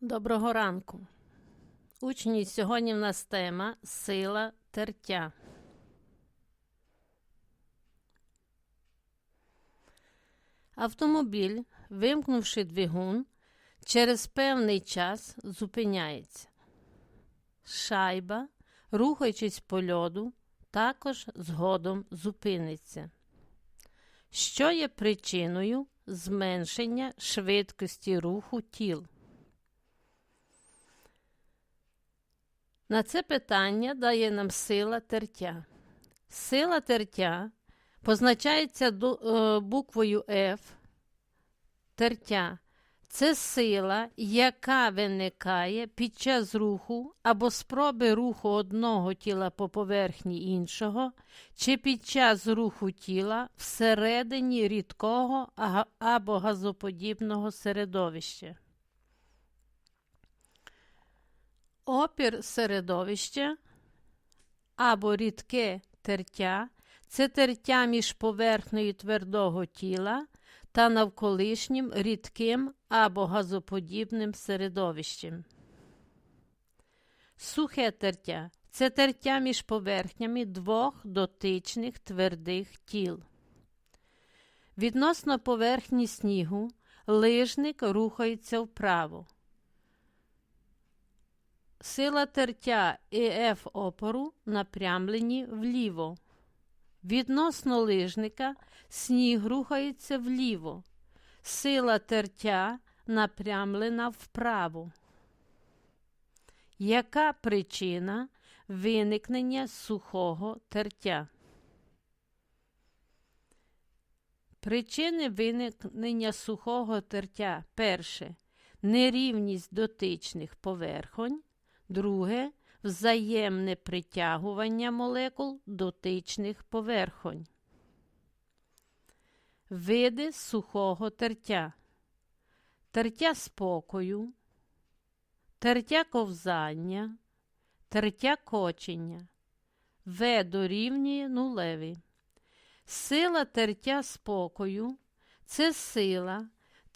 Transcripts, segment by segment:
Доброго ранку. Учні, сьогодні в нас тема сила тертя. Автомобіль, вимкнувши двигун, через певний час зупиняється. Шайба, рухаючись по льоду, також згодом зупиниться. Що є причиною зменшення швидкості руху тіл? На це питання дає нам сила тертя. Сила тертя позначається е, буквою F. Тертя це сила, яка виникає під час руху або спроби руху одного тіла по поверхні іншого, чи під час руху тіла всередині рідкого або газоподібного середовища. Опір середовища або рідке тертя це тертя між поверхнею твердого тіла та навколишнім рідким або газоподібним середовищем. Сухе тертя це тертя між поверхнями двох дотичних твердих тіл. Відносно поверхні снігу лижник рухається вправо. Сила тертя і F опору напрямлені вліво. Відносно лижника сніг рухається вліво. Сила тертя напрямлена вправо. Яка причина виникнення сухого тертя? Причини виникнення сухого тертя перше нерівність дотичних поверхонь. Друге взаємне притягування молекул дотичних поверхонь. Види сухого тертя. Тертя спокою, тертя ковзання, тертя кочення. В дорівнює нулеві. Сила тертя спокою це сила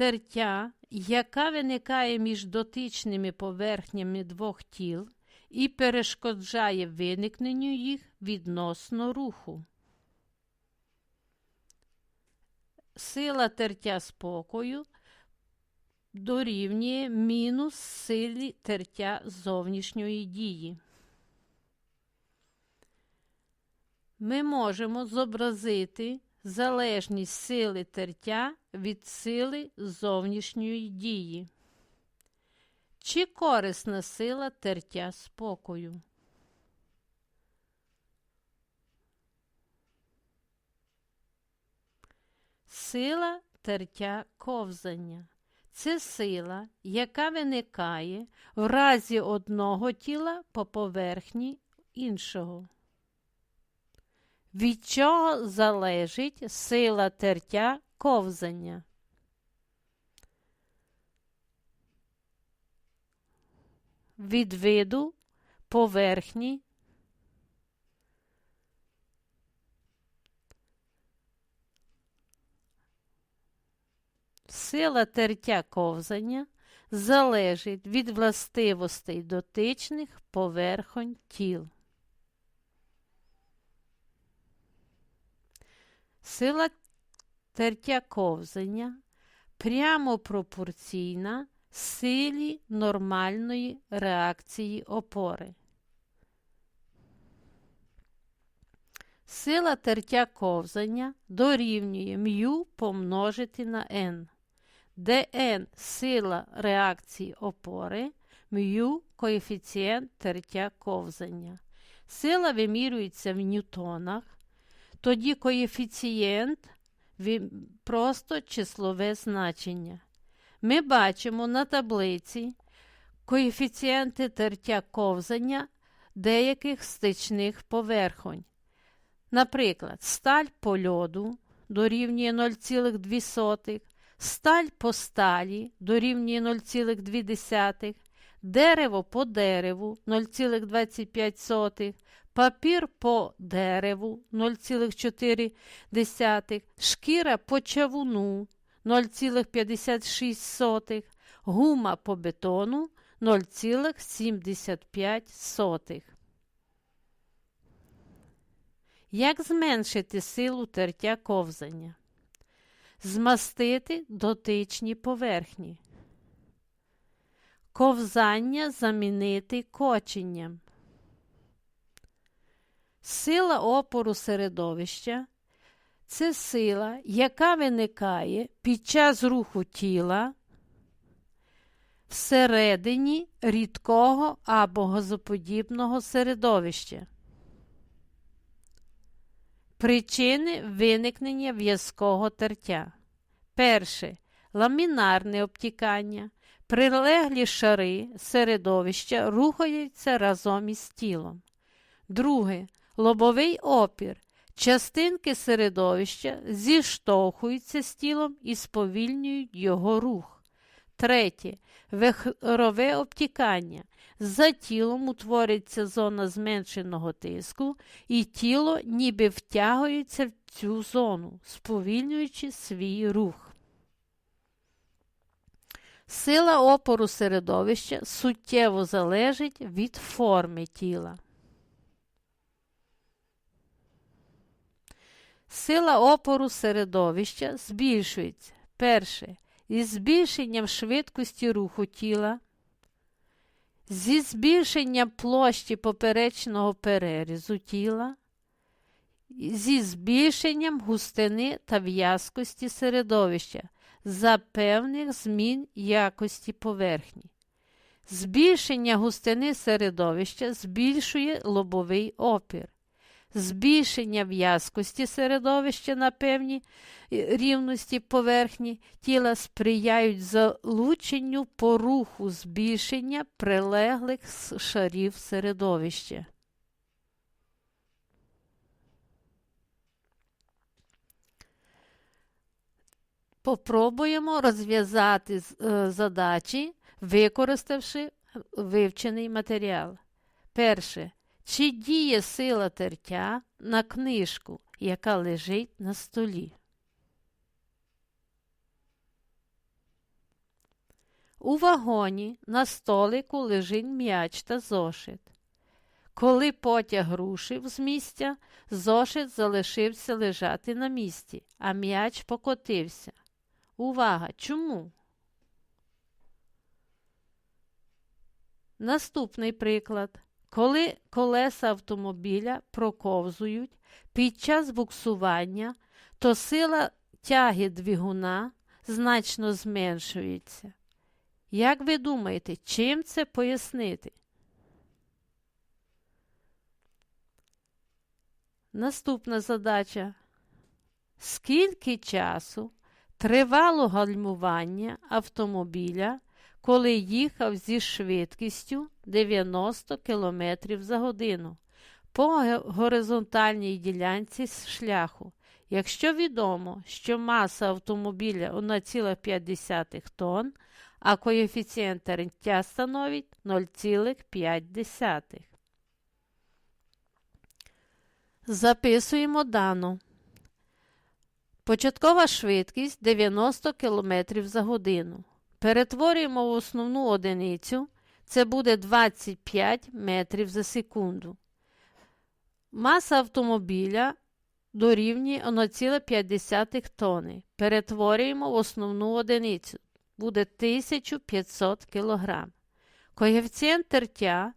тертя, яка виникає між дотичними поверхнями двох тіл і перешкоджає виникненню їх відносно руху. Сила тертя спокою дорівнює мінус силі тертя зовнішньої дії. Ми можемо зобразити залежність сили тертя від сили зовнішньої дії. Чи корисна сила тертя спокою? Сила тертя ковзання. Це сила, яка виникає в разі одного тіла по поверхні іншого. Від чого залежить сила тертя ковзання? Від виду поверхні Сила тертя ковзання залежить від властивостей дотичних поверхонь тіл. Сила тертя ковзання прямо пропорційна силі нормальної реакції опори. Сила тертя ковзання дорівнює μ помножити на n, де n сила реакції опори, μ коефіцієнт тертя ковзання. Сила вимірюється в ньютонах, тоді коефіцієнт просто числове значення. Ми бачимо на таблиці коефіцієнти тертя ковзання деяких стичних поверхонь. Наприклад, сталь по льоду дорівнює 0,2, сталь по сталі дорівнює 0,2, дерево по дереву 0,25, папір по дереву 0,4, шкіра по чавуну 0,56, гума по бетону 0,75. Як зменшити силу тертя ковзання? Змастити дотичні поверхні. Ковзання замінити коченням. Сила опору середовища це сила, яка виникає під час руху тіла всередині рідкого або газоподібного середовища. Причини виникнення в'язкого тертя. Перше ламінарне обтікання. Прилеглі шари середовища рухаються разом із тілом. Друге лобовий опір. Частинки середовища зіштовхуються з тілом і сповільнюють його рух. Третє вихрове обтікання. За тілом утворюється зона зменшеного тиску, і тіло ніби втягується в цю зону, сповільнюючи свій рух. Сила опору середовища суттєво залежить від форми тіла. Сила опору середовища збільшується. Перше. Із збільшенням швидкості руху тіла, зі збільшенням площі поперечного перерізу тіла, зі збільшенням густини та в'язкості середовища. За певних змін якості поверхні. Збільшення густини середовища збільшує лобовий опір збільшення в'язкості середовища на певній рівності поверхні тіла сприяють залученню по руху збільшення прилеглих шарів середовища. Попробуємо розв'язати е, задачі, використавши вивчений матеріал. Перше. Чи діє сила тертя на книжку, яка лежить на столі? У вагоні на столику лежить м'яч та зошит. Коли потяг рушив з місця, зошит залишився лежати на місці, а м'яч покотився. Увага! Чому? Наступний приклад. Коли колеса автомобіля проковзують під час буксування, то сила тяги двигуна значно зменшується. Як ви думаєте, чим це пояснити? Наступна задача. Скільки часу тривало гальмування автомобіля коли їхав зі швидкістю 90 км за годину по горизонтальній ділянці шляху. Якщо відомо, що маса автомобіля 1,5 тонн, а коефіцієнт тертя становить 0,5. Записуємо дану. Початкова швидкість 90 км за годину. Перетворюємо в основну одиницю, це буде 25 метрів за секунду. Маса автомобіля дорівнює 1,5 тонни. Перетворюємо в основну одиницю, буде 1500 кг. Коефіцієнт тертя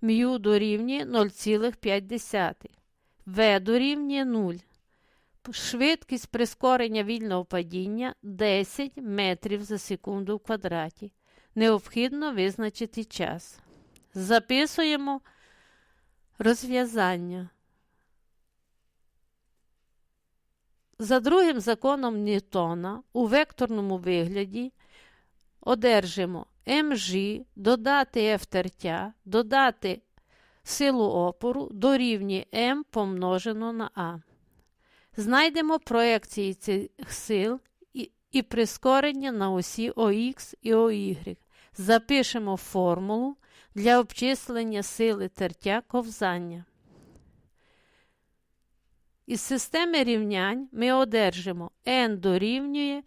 м'ю дорівнює 0,5. В дорівнює 0. Швидкість прискорення вільного падіння 10 метрів за секунду в квадраті. Необхідно визначити час. Записуємо розв'язання. За другим законом Ньютона у векторному вигляді одержимо МЖ, додати F тертя, додати силу опору дорівнює М помножено на А. Знайдемо проекції цих сил і, і прискорення на осі ОХ і ОY. Запишемо формулу для обчислення сили тертя ковзання. Із системи рівнянь ми одержимо n дорівнює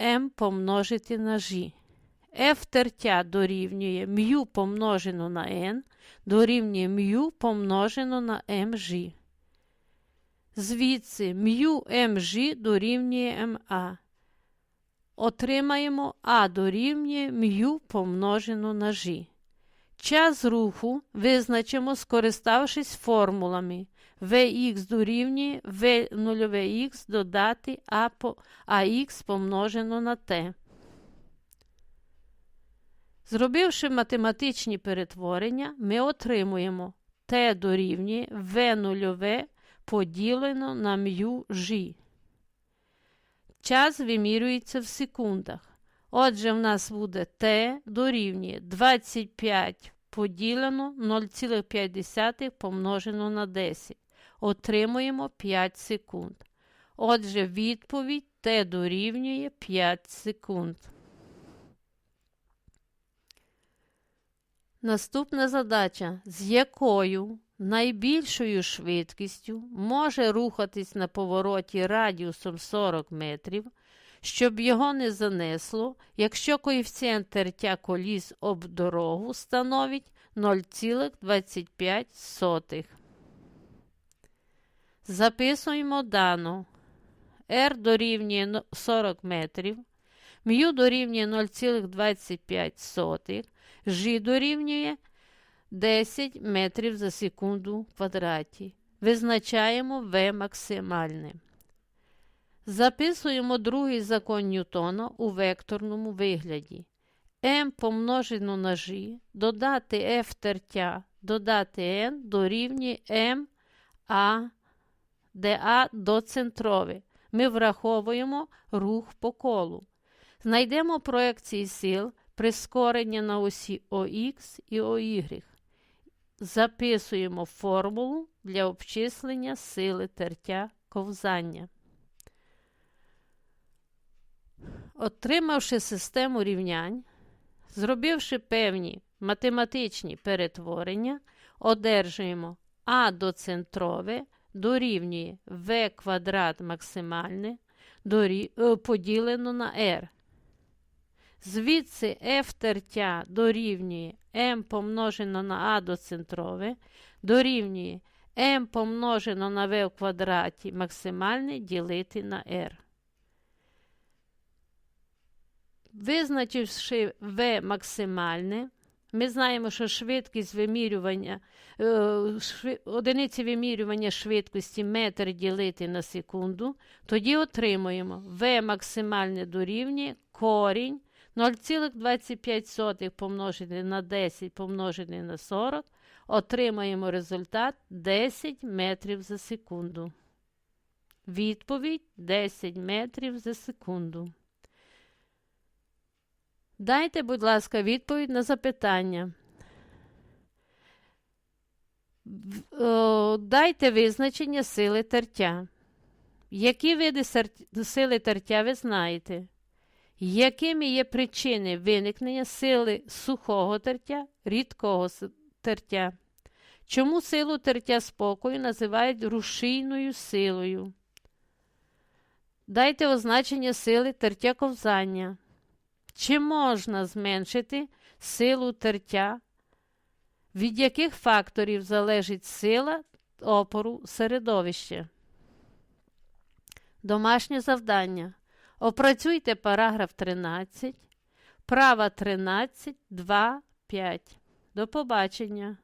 m помножити на g. f тертя дорівнює μ помножено на n, дорівнює μ помножено на mg. Звідси μmg дорівнює ма. Отримаємо А дорівнює μ помножено на g. Час руху визначимо, скориставшись формулами Vx дорівнює V0х додати а по, АХ помножено на t. Зробивши математичні перетворення, ми отримуємо t дорівнює V0 поділено на μ g. Час вимірюється в секундах. Отже, в нас буде t дорівнює 25 поділено 0,5 помножено на 10. Отримуємо 5 секунд. Отже, відповідь t дорівнює 5 секунд. Наступна задача, з якою найбільшою швидкістю може рухатись на повороті радіусом 40 метрів, щоб його не занесло, якщо коефіцієнт тертя коліс об дорогу становить 0,25. Записуємо дану. R дорівнює 40 метрів, μ дорівнює 0,25, G дорівнює 10 метрів за секунду в квадраті. Визначаємо V максимальне. Записуємо другий закон Ньютона у векторному вигляді. m помножено на g, додати f тертя, додати n дорівнює m a, де a доцентрове. Ми враховуємо рух по колу. Знайдемо проекції сил прискорення на осі ОХ і ОY. Записуємо формулу для обчислення сили тертя ковзання. Отримавши систему рівнянь, зробивши певні математичні перетворення, одержуємо А доцентрове дорівнює В квадрат максимальне поділено на R. Звідси F тертя дорівнює m помножено на А доцентрове дорівнює m помножено на v в квадраті максимальне ділити на r. Визначивши v максимальне, ми знаємо, що швидкість вимірювання, е, одиниці вимірювання швидкості метр ділити на секунду, тоді отримуємо v максимальне дорівнює корінь 0,25 помножити на 10 помножити на 40, отримаємо результат 10 метрів за секунду. Відповідь 10 метрів за секунду. Дайте, будь ласка, відповідь на запитання. Дайте визначення сили тертя. Які види сили тертя ви знаєте? Якими є причини виникнення сили сухого тертя, рідкого тертя? Чому силу тертя спокою називають рушійною силою? Дайте означення сили тертя ковзання. Чи можна зменшити силу тертя? Від яких факторів залежить сила опору середовища? Домашнє завдання. Опрацюйте параграф 13, права 13, 2, 5. До побачення.